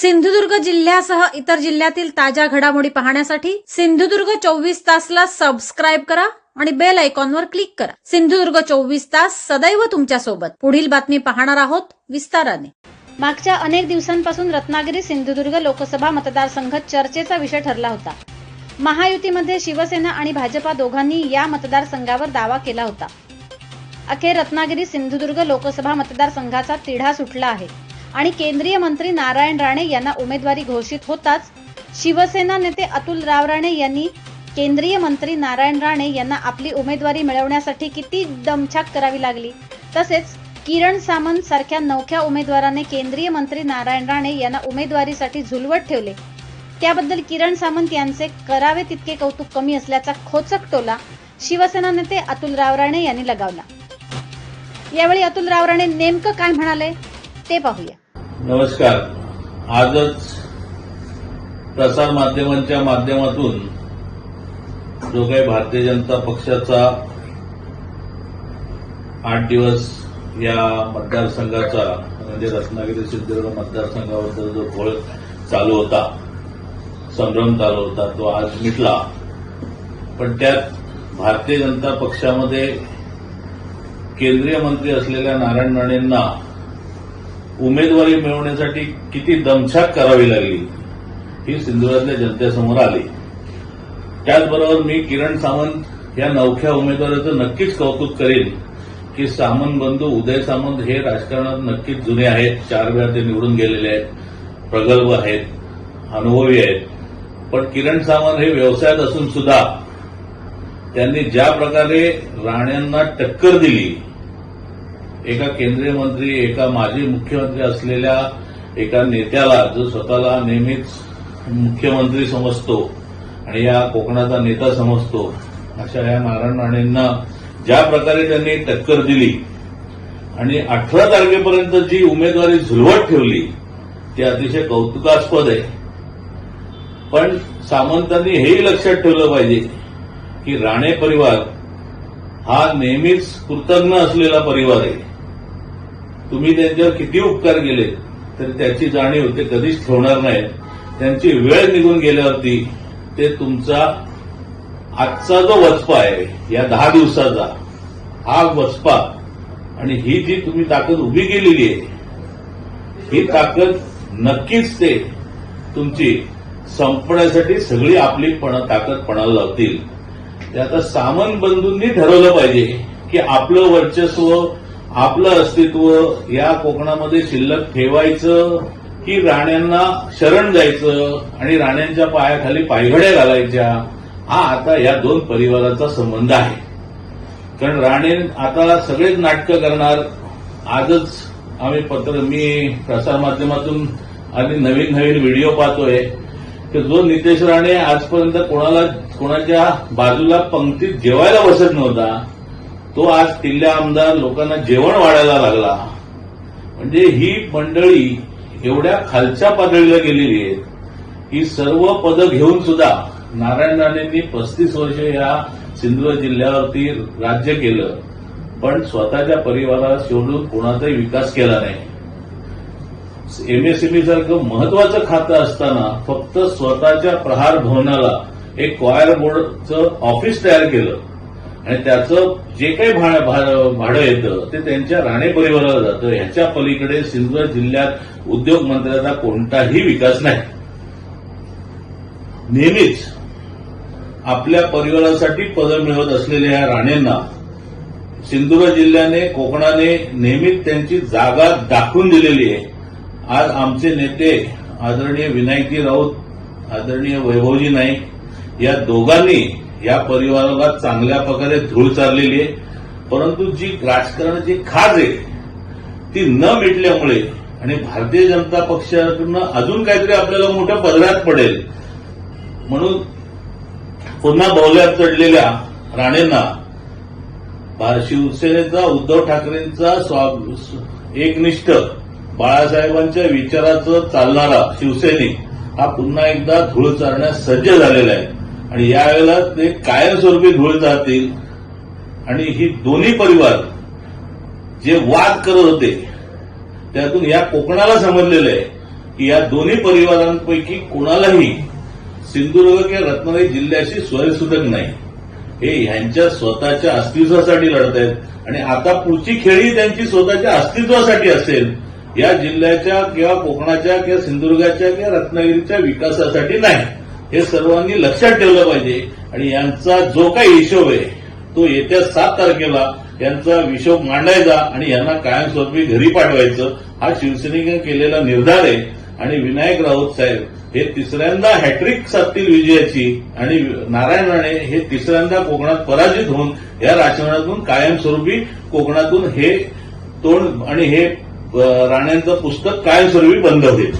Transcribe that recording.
सिंधुदुर्ग जिल्ह्यासह इतर जिल्ह्यातील ताज्या घडामोडी पाहण्यासाठी सिंधुदुर्ग चोवीस तासला सबस्क्राईब करा आणि बेल आयकॉनवर क्लिक करा. सिंधुदुर्ग चोवीस तास सदैव तुमच्यासोबत. पुढील बातमी पाहणार आहोत विस्ताराने. मागच्या अनेक दिवसांपासून रत्नागिरी सिंधुदुर्ग लोकसभा मतदारसंघ चर्चेचा विषय ठरला होता. महायुतीमध्ये शिवसेना आणि भाजपा दोघांनी या मतदारसंघावर दावा केला होता. अखेर रत्नागिरी सिंधुदुर्ग लोकसभा मतदारसंघाचा तिढा सुटला आहे. आणि केंद्रीय मंत्री नारायण राणे यांना उमेदवारी घोषित होताच शिवसेना नेते अतुल राव राणे यांनी केंद्रीय मंत्री नारायण राणे यांना आपली उमेदवारी मिळवण्यासाठी किती दमछाक करावी लागली. तसेच किरण सामंत सारख्या नवख्या उमेदवाराने केंद्रीय मंत्री नारायण राणे यांना उमेदवारीसाठी झुलवत ठेवले. त्याबद्दल किरण सामंत यांचे करावे तितके कौतुक कमी असल्याचा खोचक टोला शिवसेना नेते अतुल राव राणे यांनी लगावला. यावेळी अतुल राव राणे नेमकं काय म्हणाले ते पाहूया. नमस्कार. आजच प्रसार माध्यमांच्या माध्यमातून जो काही भारतीय जनता पक्षाचा आठ दिवस या मतदारसंघाचा म्हणजे रत्नागिरी सिद्धुदुर्ग मतदारसंघाबद्दल जो घोळ चालू होता संभ्रम चालू होता तो आज मिटला. पण त्यात भारतीय जनता पक्षामध्ये केंद्रीय मंत्री असलेल्या नारायण राणेंना उमेदवारी मिळवण्यासाठी किती दमछाक करावी लागली ही सिंधुदुर्गातल्या जनतेसमोर आली. त्याचबरोबर मी किरण सावंत या नवख्या उमेदवाराचं नक्कीच कौतुक करेन की सामंत बंधू उदय सामंत हे राजकारणात नक्कीच जुने आहेत चार वेळा ते निवडून गेलेले आहेत प्रगल्भ आहेत अनुभवी आहेत. पण किरण सावंत हे व्यवसायात असून सुद्धा त्यांनी ज्या प्रकारे राण्यांना टक्कर दिली एका केंद्रीय मंत्री एका माजी मुख्यमंत्री असलेल्या एका नेत्याला जो स्वतःला नेहमीच मुख्यमंत्री समजतो आणि या कोकणाचा नेता समजतो अशा या नारायण राणेंना ज्या प्रकारे त्यांनी टक्कर दिली आणि अठरा तारखेपर्यंत जी उमेदवारी झुलवत ठेवली ती अतिशय कौतुकास्पद आहे. पण सामंतांनी हेही लक्षात ठेवलं पाहिजे की राणे परिवार हा नेहमीच कृतज्ञ असलेला परिवार आहे. तुम्ही त्यांच्यावर किती उपकार केले तर त्याची जाणीव ते कधीच ठेवणार नाही. त्यांची वेळ निघून गेल्यावरती ते तुमचा आजचा जो वचपा आहे या दहा दिवसाचा हा वचपा आणि ही जी तुम्ही ताकद उभी केलेली आहे ही ताकद नक्कीच ते तुमची संपण्यासाठी सगळी आपली पण ताकद पणाला लावतील. ते आता सामान बंधूंनी ठरवलं पाहिजे की आपलं वर्चस्व आपलं अस्तित्व या कोकणामध्ये शिल्लक ठेवायचं की राण्यांना शरण जायचं आणि राण्यांच्या पायाखाली पायघड्या घालायच्या हा आता या दोन परिवाराचा संबंध आहे. कारण राणे आता सगळेच नाटकं करणार. आजच आम्ही पत्र मी प्रसार माध्यमातून आणि नवीन नवीन व्हिडिओ पाहतोय. की जो नितेश राणे आजपर्यंत कोणाला कोणाच्या बाजूला पंक्तीत जेवायला बसत नव्हता तो आज किल्ल्या आमदार लोकांना जेवण वाढायला लागला. म्हणजे ही मंडळी एवढ्या खालच्या पातळीला गेलेली आहेत. ही सर्व पदं घेऊन सुद्धा नारायण राणेंनी पस्तीस वर्ष या सिंधुदुर्ग जिल्ह्यावरती राज्य केलं. पण स्वतःच्या परिवाराला सोडून कोणाचाही विकास केला नाही. एमएसएमई सारखं महत्वाचं खातं असताना फक्त स्वतःच्या प्रहार भवनाला एक क्वायर बोर्डचं ऑफिस तयार केलं. आणि त्याचं जे काही भाडं भा- भाडं येतं ते त्यांच्या राणे परिवाराला जातं. ह्याच्या पलीकडे सिंधुदुर्ग जिल्ह्यात उद्योग मंत्र्याचा कोणताही विकास नाही. नेहमीच आपल्या परिवारासाठी पदं मिळवत असलेल्या या राणेंना सिंधुदुर्ग जिल्ह्याने कोकणाने नेहमीच त्यांची जागा दाखवून दिलेली आहे. आज आमचे नेते आदरणीय विनायकजी राऊत आदरणीय वैभवजी नाईक या दोघांनी या परिवाराला चांगल्या प्रकारे धूळ चाललेली आहे. परंतु जी राजकारणाची खाज आहे ती न मिटल्यामुळे आणि भारतीय जनता पक्षाकडनं अजून काहीतरी आपल्याला मोठ्या पदरात पडेल. म्हणून पुन्हा बौल्यात चढलेल्या राणेंना शिवसेनेचा उद्धव ठाकरेंचा स्वा- एकनिष्ठ बाळासाहेबांच्या विचाराचं चालणारा शिवसैनिक हा पुन्हा एकदा धूळ चारण्यास सज्ज झालेला आहे. आणि यावेळेला ते कायमस्वरूपी धुळे जातील. आणि ही दोन्ही परिवार जे वाद करत होते त्यातून या कोकणाला समजलेलं आहे की या दोन्ही परिवारांपैकी कोणालाही सिंधुदुर्ग किंवा रत्नागिरी जिल्ह्याशी स्वयंसुधक नाही. हे ह्यांच्या स्वतःच्या अस्तित्वासाठी लढत आहेत. आणि आता पुढची खेळी त्यांची स्वतःच्या अस्तित्वासाठी असेल या जिल्ह्याच्या किंवा कोकणाच्या किंवा सिंधुदुर्गाच्या किंवा रत्नागिरीच्या विकासासाठी नाही. हे सर्वांनी लक्षात ठेवलं पाहिजे. आणि यांचा जो काही हिशोब आहे तो येत्या सात तारखेला यांचा हिशोब मांडायचा आणि यांना कायमस्वरूपी घरी पाठवायचं. हा शिवसेनेने केलेला निर्धार आहे. आणि विनायक राऊत साहेब हे तिसऱ्यांदा हॅट्रिक साधतील विजयाची आणि नारायण राणे हे तिसऱ्यांदा कोकणात पराजित होऊन या राजकारणातून कायमस्वरूपी कोकणातून हे तोंड आणि हे राण्यांचं पुस्तक कायमस्वरूपी बंद होईल.